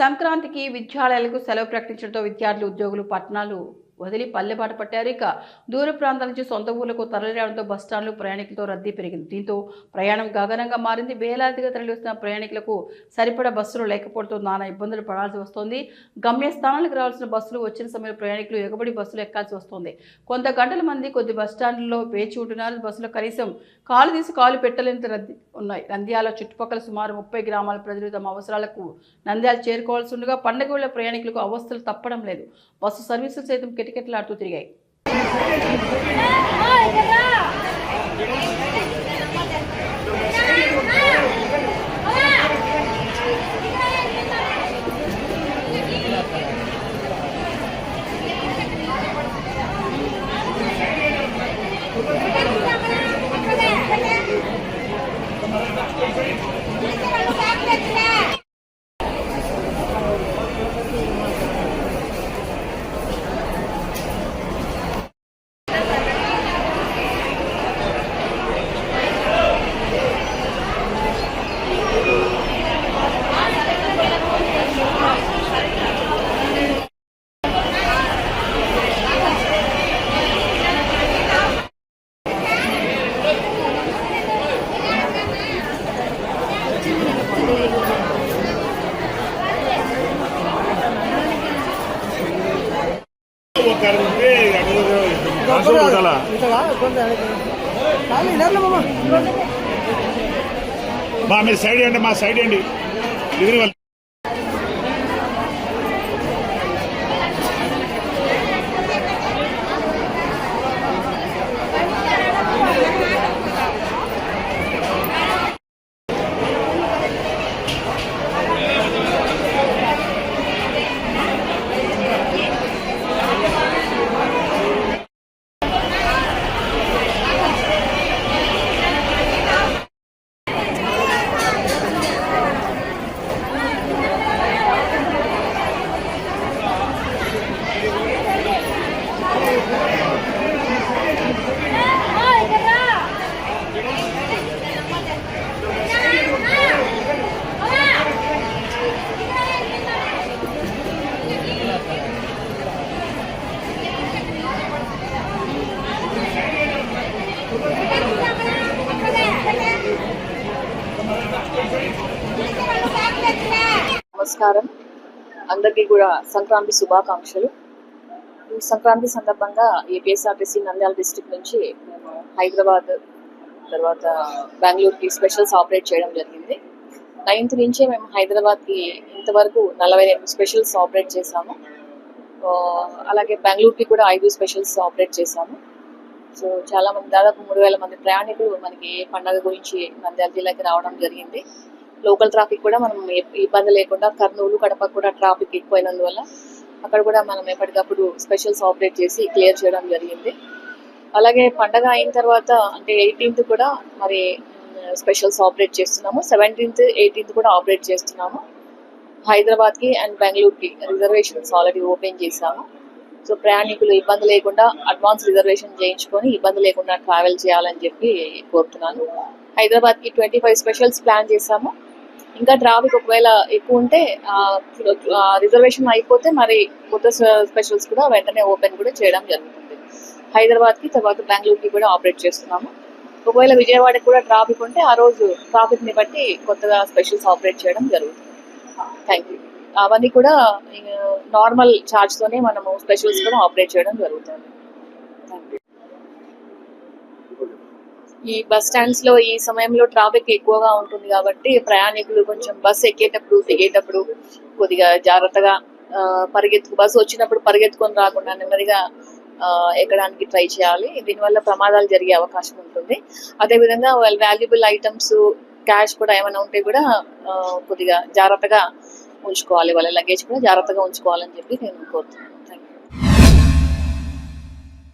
సంక్రాంతికి విద్యాలయాలకు సెలవు ప్రకటించడంతో విద్యార్థులు ఉద్యోగులు పట్టణాలు వదిలి పల్లెబాట పట్టారు. ఇక దూర ప్రాంతాల నుంచి సొంత ఊర్లకు తరలిరావడంతో బస్టాండ్లు ప్రయాణికులతో రద్దీ పెరిగింది. దీంతో ప్రయాణం గగనంగా మారింది. వేలాదిగా తరలివస్తున్న ప్రయాణికులకు సరిపడా బస్సులు లేకపోవడంతో నానా ఇబ్బందులు పడాల్సి వస్తోంది. గమ్యస్థానాలకు రావాల్సిన బస్సులు వచ్చిన సమయంలో ప్రయాణికులు ఎగబడి బస్సులు ఎక్కాల్సి వస్తోంది. కొంత గంటల మంది కొద్ది బస్టాండ్లలో వేచి ఉంటున్నారు. బస్సులో కనీసం కాలు తీసి కాలు పెట్టలేని రద్దీ ఉన్నాయి నంద్యాల చుట్టుపక్కల సుమారు ముప్పై గ్రామాల ప్రజలు తమ అవసరాలకు నంద్యాల చేరుకోవాల్సి ఉండగా పండగ వేళ ప్రయాణికులకు అవస్థలు తప్పడం లేదు బస్సు సర్వీసులు సైతం కిటకిటలాడుతూ తిరిగాయి మా మీరు సైడ్ అండి మా సైడ్ అండి ఎదురు నమస్కారం. అందరికీ కూడా సంక్రాంతి శుభాకాంక్షలు. ఈ సంక్రాంతి సందర్భంగా ఏపీఎస్ఆర్టీసీ నంద్యాల డిస్టిక్ నుంచి మేము హైదరాబాద్ తర్వాత బెంగళూరుకి స్పెషల్స్ ఆపరేట్ చేయడం జరిగింది. నైన్త్ నుంచే మేము హైదరాబాద్కి ఇంతవరకు నలభై రెండు స్పెషల్స్ ఆపరేట్ చేశాము. అలాగే బెంగళూరుకి కూడా ఐదు స్పెషల్స్ ఆపరేట్ చేశాము. సో చాలా మంది దాదాపు మూడు వేల మంది ప్రయాణికులు మనకి పండగ గురించి నంద్యాల జిల్లాకి రావడం జరిగింది. లోకల్ ట్రాఫిక్ కూడా మనం ఇబ్బంది లేకుండా కర్నూలు కడప కూడా ట్రాఫిక్ ఎక్కువైనందువల్ల అక్కడ కూడా మనం ఎప్పటికప్పుడు స్పెషల్స్ ఆపరేట్ చేసి క్లియర్ చేయడం జరిగింది. అలాగే పండగ అయిన తర్వాత అంటే ఎయిటీన్త్ కూడా మరి స్పెషల్స్ ఆపరేట్ చేస్తున్నాము. సెవెంటీన్త్ ఎయిటీన్త్ కూడా ఆపరేట్ చేస్తున్నాము. హైదరాబాద్కి అండ్ బెంగళూరుకి రిజర్వేషన్స్ ఆల్రెడీ ఓపెన్ చేశాము. సో ప్రయాణికులు ఇబ్బంది లేకుండా అడ్వాన్స్ రిజర్వేషన్ చేయించుకొని ఇబ్బంది లేకుండా ట్రావెల్ చేయాలని చెప్పి కోరుతున్నాను. హైదరాబాద్కి ట్వంటీ ఫైవ్ స్పెషల్స్ ప్లాన్ చేశాము. ఇంకా ట్రాఫిక్ ఒకవేళ ఎక్కువ ఉంటే రిజర్వేషన్ అయిపోతే మరి కొత్త స్పెషల్స్ కూడా వెంటనే ఓపెన్ కూడా చేయడం జరుగుతుంది. హైదరాబాద్కి తర్వాత బెంగళూరుకి కూడా ఆపరేట్ చేస్తున్నాము. ఒకవేళ విజయవాడకి కూడా ట్రాఫిక్ ఉంటే ఆ రోజు ట్రాఫిక్ని బట్టి కొత్తగా స్పెషల్స్ ఆపరేట్ చేయడం జరుగుతుంది. Thank you. అవన్నీ కూడా నార్మల్ తోనే మనము స్పెషల్స్ కూడా ఆపరేట్ చేయడం జరుగుతుంది థ్యాంక్ యూ ఈ బస్ స్టాండ్స్లో ఈ సమయంలో ట్రాఫిక్ ఎక్కువగా ఉంటుంది కాబట్టి ప్రయాణికులు కొంచెం బస్ ఎక్కేటప్పుడు దిగేటప్పుడు కొద్దిగా జాగ్రత్తగా పరిగెత్తు బస్సు వచ్చినప్పుడు పరిగెత్తుకొని రాకుండా నెమ్మదిగా ఎక్కడానికి ట్రై చేయాలి. దీనివల్ల ప్రమాదాలు జరిగే అవకాశం ఉంటుంది. అదేవిధంగా వాళ్ళ వాల్యుబుల్ ఐటమ్స్ క్యాష్ కూడా ఏమైనా ఉంటే కూడా కొద్దిగా జాగ్రత్తగా ఉంచుకోవాలి. వాళ్ళ లగేజ్ కూడా జాగ్రత్తగా ఉంచుకోవాలని చెప్పి నేను కోరుతున్నాను.